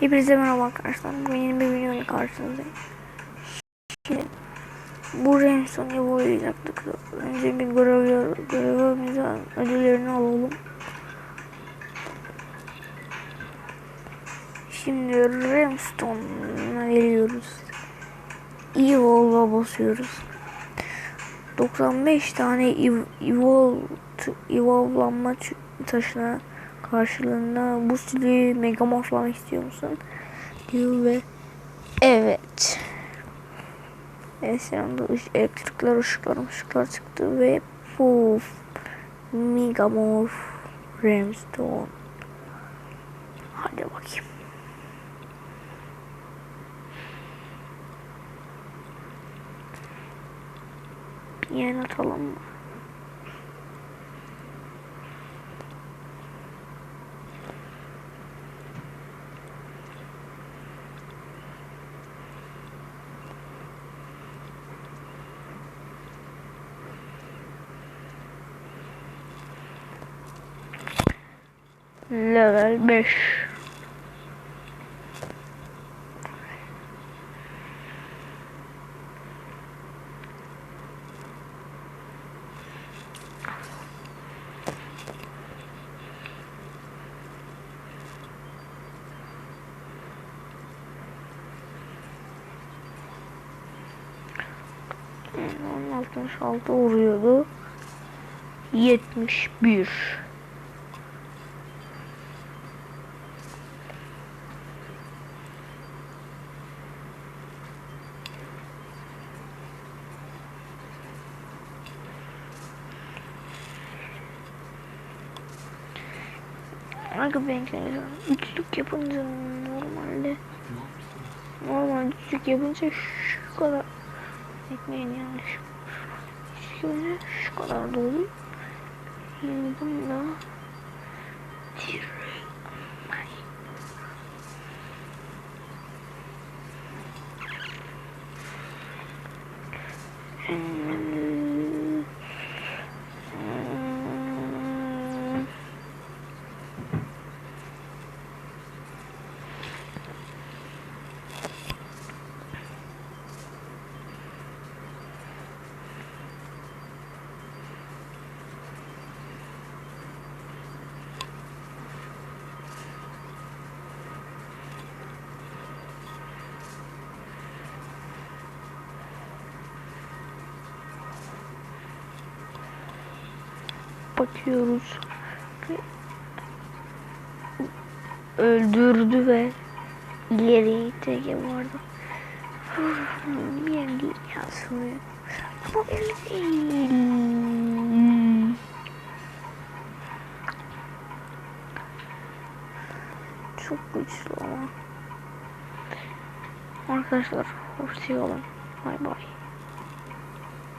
Hepinize merhaba arkadaşlar. Bugün yeni bir videonun karşınızdayım. Şimdi bu Remstone'u boyayacaktık. Önce bir görev, görevimize ödüllerini alalım. Şimdi Remstone'a geliyoruz. Evolve'a basıyoruz. 95 tane ev, Evolve, Evolve'lanma ç- taşına karşılığında bu stili mega morflamak istiyor musun? Diyor ve evet. Evet şu anda ış- elektrikler ışıklar ışıklar çıktı ve puf Megamorph Ramstone Hadi bakayım. Bir atalım mı? Level 5 Hmm, 66 vuruyordu. 71 Arka bekleniyor. Üçlük yapınca normalde normal üçlük yapınca şu kadar ekmeğin yanlış. Üçlük yapınca şu kadar dolu. Şimdi bunda bakıyoruz. Öldürdü ve ileri teke vardı. Bir yazmıyor. Ama öyle değil. Çok güçlü ama. Arkadaşlar hoşçakalın. Bay bay.